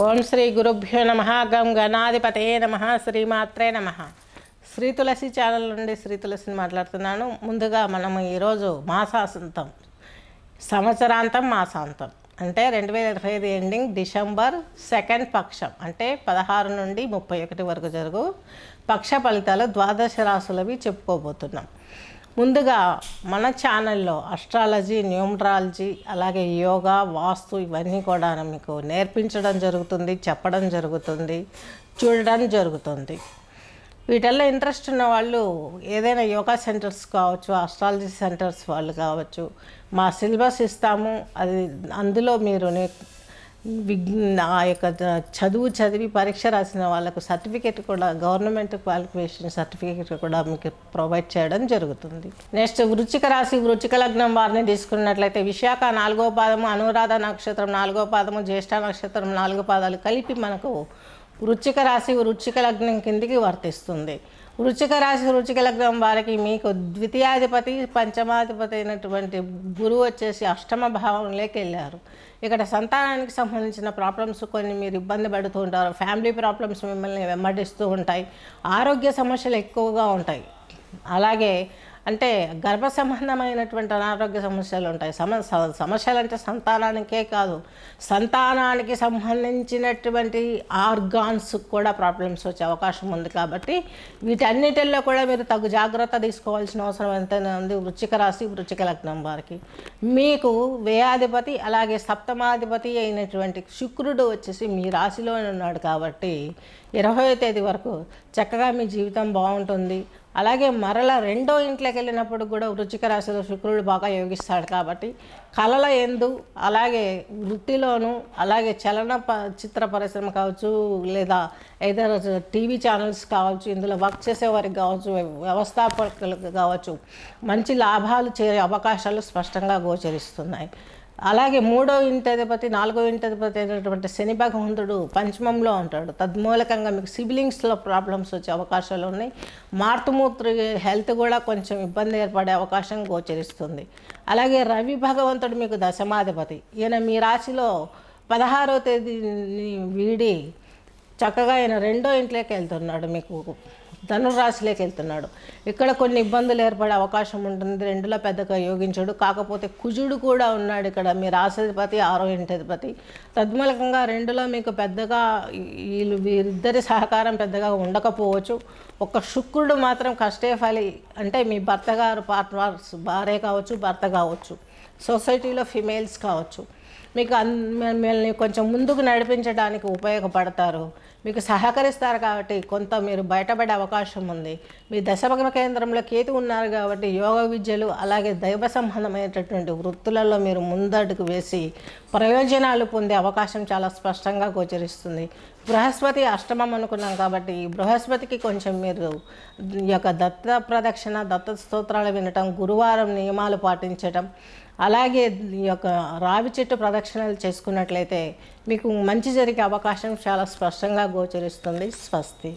ఓం శ్రీ గురుభ్యో నమ. గం గణాధిపతే నమ. శ్రీమాత్రే నమ. శ్రీ తులసి ఛానల్ నుండి శ్రీ తులసిని మాట్లాడుతున్నాను. ముందుగా మనము ఈరోజు మాసాంతం సంవత్సరాంతం మాసాంతం. అంటే రెండు వేల ఇరవై ఐదు ఎండింగ్ డిసెంబర్ సెకండ్ పక్షం. అంటే పదహారు నుండి ముప్పై ఒకటి వరకు జరుగు పక్ష ఫలితాలు ద్వాదశ రాసులవి చెప్పుకోబోతున్నాం. ముందుగా మన ఛానల్లో అస్ట్రాలజీ న్యూమరాలజీ అలాగే యోగా వాస్తు ఇవన్నీ కూడా మీకు నేర్పించడం జరుగుతుంది చెప్పడం జరుగుతుంది చూడడం జరుగుతుంది. వీటిల్లో ఇంట్రెస్ట్ ఉన్న వాళ్ళు ఏదైనా యోగా సెంటర్స్ కావచ్చు అస్ట్రాలజీ సెంటర్స్ వాళ్ళు కావచ్చు మా సిలబస్ ఇస్తాము. అది అందులో మీరు విజ్ఞ ఆ యొక్క చదువు చదివి పరీక్ష రాసిన వాళ్ళకు సర్టిఫికేట్ కూడా గవర్నమెంట్ క్వాలిఫికేషన్ సర్టిఫికేట్ కూడా మీకు ప్రొవైడ్ చేయడం జరుగుతుంది. నెక్స్ట్ వృచ్చిక రాశి వృచ్చిక లగ్నం వారిని తీసుకున్నట్లయితే విశాఖ నాలుగో పాదము అనురాధ నక్షత్రం నాలుగో పాదము జ్యేష్ఠ నక్షత్రం నాలుగో పాదాలు కలిపి మనకు వృచ్చిక రాశి వృచ్చిక లగ్నం కిందికి వర్తిస్తుంది. వృచ్చిక రాశి వృచ్చిక లగ్నం వారికి మీకు ద్వితీయాధిపతి పంచమాధిపతి అయినటువంటి గురువు వచ్చేసి అష్టమ భావంలోకి వెళ్ళారు. ఇక్కడ సంతానానికి సంబంధించిన ప్రాబ్లమ్స్ కొన్ని మీరు ఇబ్బంది పడుతూ ఉంటారు. ఫ్యామిలీ ప్రాబ్లమ్స్ మిమ్మల్ని వెంబడిస్తూ ఉంటాయి. ఆరోగ్య సమస్యలు ఎక్కువగా ఉంటాయి. అలాగే అంటే గర్భ సంబంధమైనటువంటి అనారోగ్య సమస్యలు ఉంటాయి. సమ సమస్యలు అంటే సంతానానికే కాదు. సంతానానికి సంబంధించినటువంటి ఆర్గాన్స్ కూడా ప్రాబ్లమ్స్ వచ్చే అవకాశం ఉంది కాబట్టి వీటన్నిటిల్లో కూడా మీరు తగు జాగ్రత్త తీసుకోవాల్సిన అవసరం ఎంతైనా ఉంది. వృచ్చిక రాశి వృచ్చిక లగ్నం వారికి. మీకు వ్యయాధిపతి అలాగే సప్తమాధిపతి అయినటువంటి శుక్రుడు వచ్చేసి మీ రాశిలోనే ఉన్నాడు కాబట్టి ఇరవై తేదీ వరకు చక్కగా మీ జీవితం బాగుంటుంది. అలాగే మరల రెండో ఇంట్లోకి వెళ్ళినప్పుడు కూడా వృచ్చిక రాశిలో శుక్రుడు బాగా యోగిస్తాడు కాబట్టి కళల ఎందు అలాగే వృత్తిలోనూ అలాగే చలన ప చిత్ర పరిశ్రమ కావచ్చు లేదా ఏదైనా టీవీ ఛానల్స్ కావచ్చు ఇందులో వర్క్ చేసేవారికి కావచ్చు వ్యవస్థాపకులకు కావచ్చు మంచి లాభాలు చేరే అవకాశాలు స్పష్టంగా గోచరిస్తున్నాయి. అలాగే మూడో ఇంటి అధిపతి నాలుగో ఇంటి అధిపతి అయినటువంటి శని భగవంతుడు పంచమంలో ఉంటాడు. తద్మూలకంగా మీకు సిబ్లింగ్స్లో ప్రాబ్లమ్స్ వచ్చే అవకాశాలు ఉన్నాయి. మార్తుమూత్రి హెల్త్ కూడా కొంచెం ఇబ్బంది ఏర్పడే అవకాశం గోచరిస్తుంది. అలాగే రవి భగవంతుడు మీకు దశమాధిపతి. ఈయన మీ రాశిలో పదహారో తేదీని వీడి చక్కగా ఆయన రెండో ఇంట్లోకి వెళ్తున్నాడు మీకు ధనురాశిలోకి వెళ్తున్నాడు ఇక్కడ కొన్ని ఇబ్బందులు ఏర్పడే అవకాశం ఉంటుంది. రెండులో పెద్దగా యోగించడు. కాకపోతే కుజుడు కూడా ఉన్నాడు ఇక్కడ. మీ రాశాధిపతి ఆరో ఇంటధిపతి. తద్మూలకంగా రెండులో మీకు పెద్దగా వీళ్ళు వీరిద్దరి సహకారం పెద్దగా ఉండకపోవచ్చు. ఒక శుక్రుడు మాత్రం కష్టే ఫలి అంటే మీ భర్త గారు పార్ట్నర్స్ భార్య కావచ్చు భర్త కావచ్చు. సొసైటీలో ఫిమేల్స్ కావచ్చు. మీకు అన్ మిమ్మల్ని కొంచెం ముందుకు నడిపించడానికి ఉపయోగపడతారు. మీకు సహకరిస్తారు కాబట్టి కొంత మీరు బయటపడే అవకాశం ఉంది. మీ దశభగ్న కేంద్రంలో కేతు ఉన్నారు కాబట్టి యోగ విద్యలు అలాగే దైవ సంబంధమైనటువంటి వృత్తులలో మీరు ముందడుగు వేసి ప్రయోజనాలు పొందే అవకాశం చాలా స్పష్టంగా గోచరిస్తుంది. బృహస్పతి అష్టమం అనుకున్నాం కాబట్టి ఈ బృహస్పతికి కొంచెం మీరు ఈ యొక్క దత్త ప్రదక్షిణ దత్త స్తోత్రాలు వినటం గురువారం నియమాలు పాటించటం అలాగే ఈ యొక్క రావి చెట్టు ప్రదక్షిణలు చేసుకున్నట్లయితే మీకు మంచి జరిగే అవకాశం చాలా స్పష్టంగా గోచరిస్తుంది. స్వస్తి.